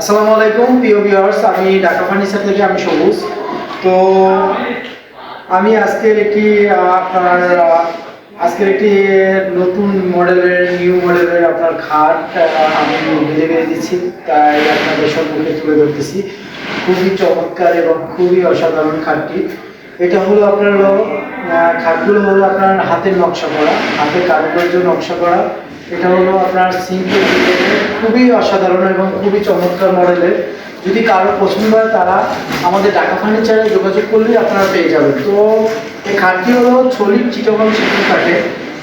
আসসালামু আলাইকুম, প্রিয় ভিউয়ার্স আমি ঢাকা ফার্নিচার থেকে আমি সবুজ। তো আমি আজকের একটি আপনার আজকের একটি নতুন মডেলের নিউ মডেলের আপনার খাট আমি ডেলিভারি দিচ্ছি, তাই আপনাদের সম্মুখে তুলে ধরতেছি। খুবই চমৎকার এবং খুবই অসাধারণ খাটটি। এটা হলো আপনার খাটগুলো হলো আপনার হাতের নকশা করা হাতের কারুকার্য নকশা করা। এটা হলো আপনার সিম্পল খুবই অসাধারণ এবং খুবই চমৎকার মডেলের যদি কারও পছন্দ হয়, তারা আমাদের ঢাকা ফার্নিচারে যোগাযোগ করলেই আপনারা পেয়ে যাবেন। তো এই খাটটি হলো ছলির চিটাগং সেগুন কাঠে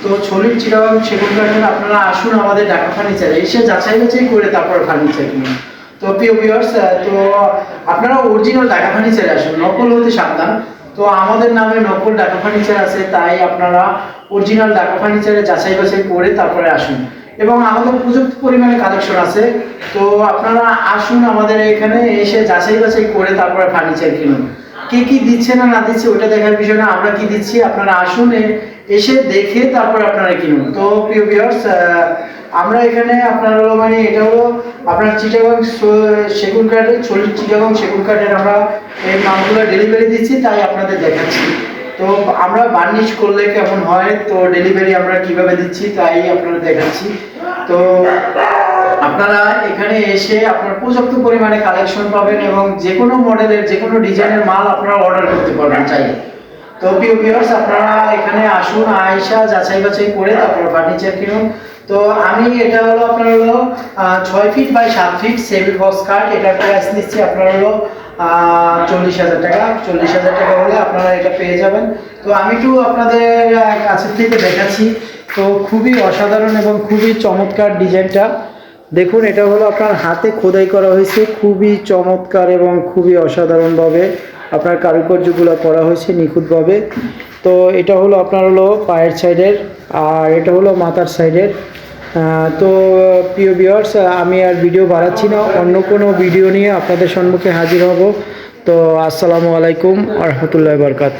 তো ছলির চিটাগং সেগুন কাঠের আপনারা আসুন আমাদের ঢাকা ফার্নিচারে এসে যাচাই বাছাই করে তারপর ফার্নিচার কিনুন তো প্রিয় ভিউয়ার্স তো আপনারা অরিজিনাল ঢাকা ফার্নিচারে আসুন। নকল হতে সাবধান। তো আমাদের নামে নকল ডাকা ফার্নিচার আছে, তাই আপনারা অরিজিনাল ডাকা ফার্নিচারে যাচাই বাছাই করে তারপরে আসুন। এবং আমাদের প্রযুক্ত পরিমাণে কালেকশন আছে, তো আপনারা আসুন আমাদের এখানে এসে যাচাই বাছাই করে তারপরে ফার্নিচার কিনুন। কে কি দিচ্ছে না না দিচ্ছে ওটা দেখার বিষয় না, আমরা কি দিচ্ছি আপনারা আসুন এসে দেখে তারপরে আপনারা কিনুন তো প্রিয় ভিউয়ার্স আমরা এখানে আপনার হলো মানে এটা হলো আপনার চিটাগং সেগুন কাঠের চল্লিশ চিটাগং সেগুন কাঠের আমরা এই মালগুলো ডেলিভারি দিচ্ছি, তাই আপনাদের দেখাচ্ছি। তো আমরা বার্নিশ করলে কেমন হয়, তো ডেলিভারি আমরা কীভাবে দিচ্ছি, তাই আপনারা দেখাচ্ছি। তো আপনারা এখানে এসে আপনার পর্যাপ্ত পরিমাণে কালেকশন পাবেন এবং যে কোনো মডেলের যে কোনো ডিজাইনের মাল আপনারা অর্ডার করতে পারবেন চাইলে। তো প্রিয় আপনারা এখানে আসুন আয়সা যাচাই বাছাই করে তারপর ফার্নিচার কিনুন। তো আমি, এটা হলো আপনার হলো ছয় ফিট বাই সাত ফিট সেমি বক্স কাঠ এটার প্রাইস নিচ্ছি আপনার হলো চল্লিশ হাজার টাকা। চল্লিশ হাজার টাকা হলে আপনারা এটা পেয়ে যাবেন। তো আমি একটু আপনাদের কাছের থেকে দেখাচ্ছি। তো খুবই অসাধারণ এবং খুবই চমৎকার ডিজাইনটা। দেখুন, এটা হলো আপনার হাতে খোদাই করা হয়েছে। খুবই চমৎকার এবং খুবই অসাধারণভাবে আপনার কারুকার্যগুলো করা হয়েছে নিখুঁতভাবে। তো এটা হলো আপনার হলো পায়ের সাইডের আর এটা হলো মাথার সাইডের তো প্রিয় ভিউয়ার্স আমি আর ভিডিও বাড়াচ্ছি না, অন্য কোনো ভিডিও নিয়ে আপনাদের সম্মুখে হাজির হব। তো আসসালামু আলাইকুম আ রহমতুল্লাহ বরকাত